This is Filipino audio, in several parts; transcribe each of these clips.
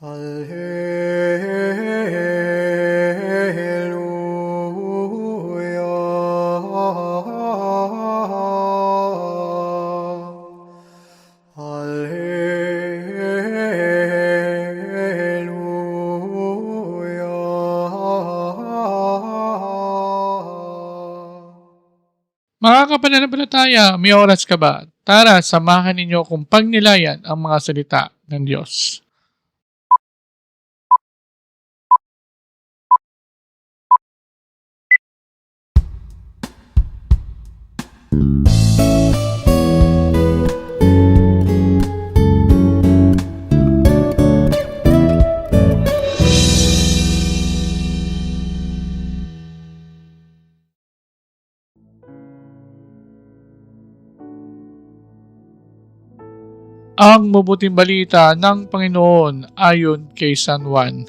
Mga kapanampalataya, may oras ka ba? Tara, samahan ninyo kung pagnilayan ang mga salita ng Diyos. Ang mabuting balita ng Panginoon ayon kay San Juan.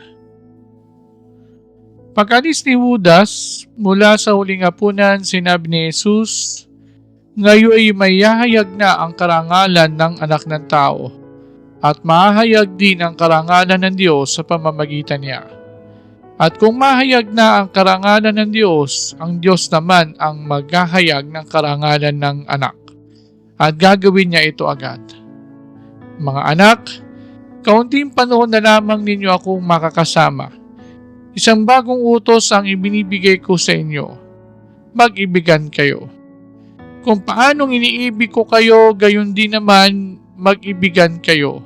Pagkalis ni Judas mula sa huling hapunan, sinabi ni Jesus, Ngayon ay mayahayag na ang karangalan ng anak ng tao at mahayag din ang karangalan ng Diyos sa pamamagitan niya. At kung mahayag na ang karangalan ng Diyos, ang Diyos naman ang maghahayag ng karangalan ng anak at gagawin niya ito agad. Mga anak, kaunting panahon na lamang ninyo akong makakasama. Isang bagong utos ang ibinibigay ko sa inyo. Mag-ibigan kayo. Kung paanong iniibig ko kayo, gayon din naman mag-ibigan kayo.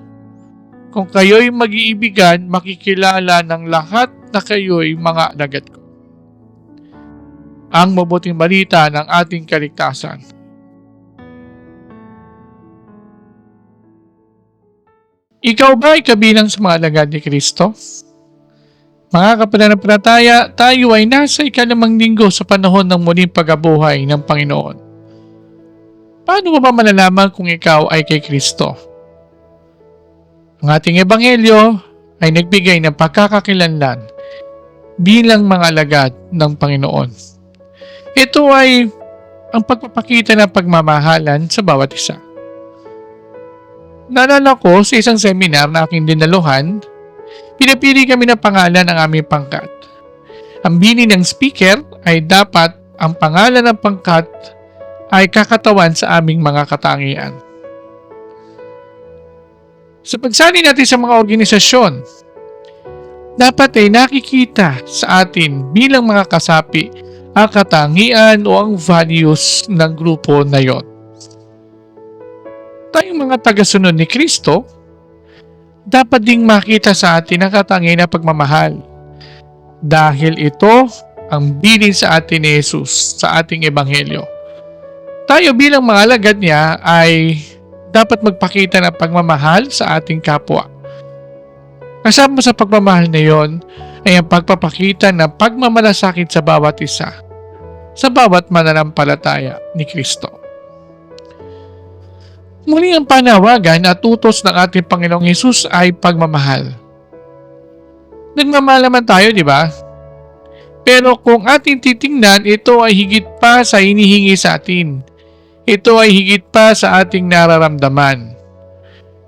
Kung kayo'y mag-iibigan, makikilala ng lahat na kayo'y mga alagad ko. Ang mabuting balita ng ating kaligtasan. Ikaw ba ay kabilang sa mga alagad ni Kristo? Mga kapananampalataya, tayo ay nasa ikalimang linggo sa panahon ng muling pagabuhay ng Panginoon. Paano mo ba malalaman kung ikaw ay kay Kristo? Ang ating ebanghelyo ay nagbigay ng pagkakakilanlan bilang mga alagad ng Panginoon. Ito ay ang pagpapakita ng pagmamahalan sa bawat isa. Naalala ko sa isang seminar na aking dinaluhan, pinapili kami ng pangalan ng aming pangkat. Ang bini ng speaker ay dapat ang pangalan ng pangkat ay kakatawan sa aming mga katangian. Sa pagsali natin sa mga organisasyon, dapat ay nakikita sa atin bilang mga kasapi ang katangian o ang values ng grupo na yon tayong mga tagasunod ni Kristo, dapat ding makita sa atin ang katangian na pagmamahal. Dahil ito ang bilin sa atin ni Jesus sa ating ebanghelyo. Tayo bilang mga alagad niya ay dapat magpakita ng pagmamahal sa ating kapwa. Kasama sa pagmamahal na yon ay ang pagpapakita ng pagmamalasakit sa bawat isa, sa bawat mananampalataya ni Kristo. Muli ang panawagan at utos ng ating Panginoong Hesus ay pagmamahal. Nagmamahal naman tayo, di ba? Pero kung ating titingnan, ito ay higit pa sa hinihingi sa atin. Ito ay higit pa sa ating nararamdaman.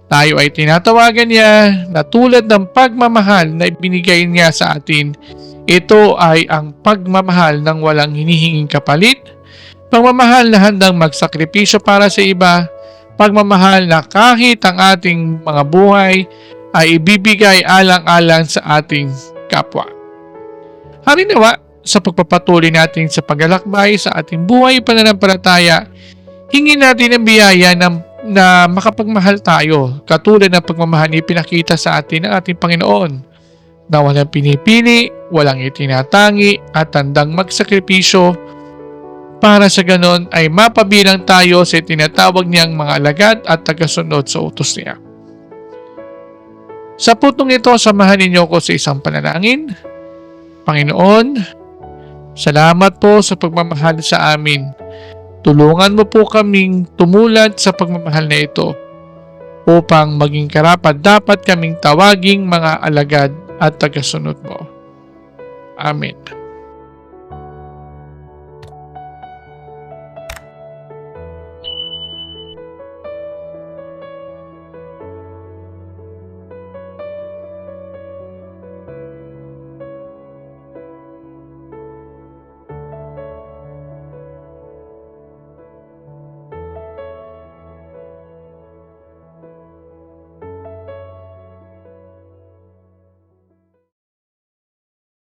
Tayo ay tinatawagan niya na tulad ng pagmamahal na ibinigay niya sa atin, ito ay ang pagmamahal ng walang hinihinging kapalit, pagmamahal na handang magsakripisyo para sa iba, pagmamahal na kahit ang ating mga buhay ay ibibigay alang-alang sa ating kapwa. Harinawa sa pagpapatuloy natin sa paglalakbay sa ating buhay pananampalataya, hingin natin ang biyaya na, na makapagmahal tayo katulad ng pagmamahal na pinakita sa atin ng ating Panginoon na walang pinipili, walang itinatangi at tandang magsakripisyo para sa ganon ay mapabilang tayo sa tinatawag niyang mga alagad at tagasunod sa utos niya. Sa putong ito, samahan ninyo ko sa isang panalangin. Panginoon, salamat po sa pagmamahal sa amin. Tulungan mo po kaming tumulad sa pagmamahal na ito upang maging karapat dapat kaming tawaging mga alagad at tagasunod mo. Amen.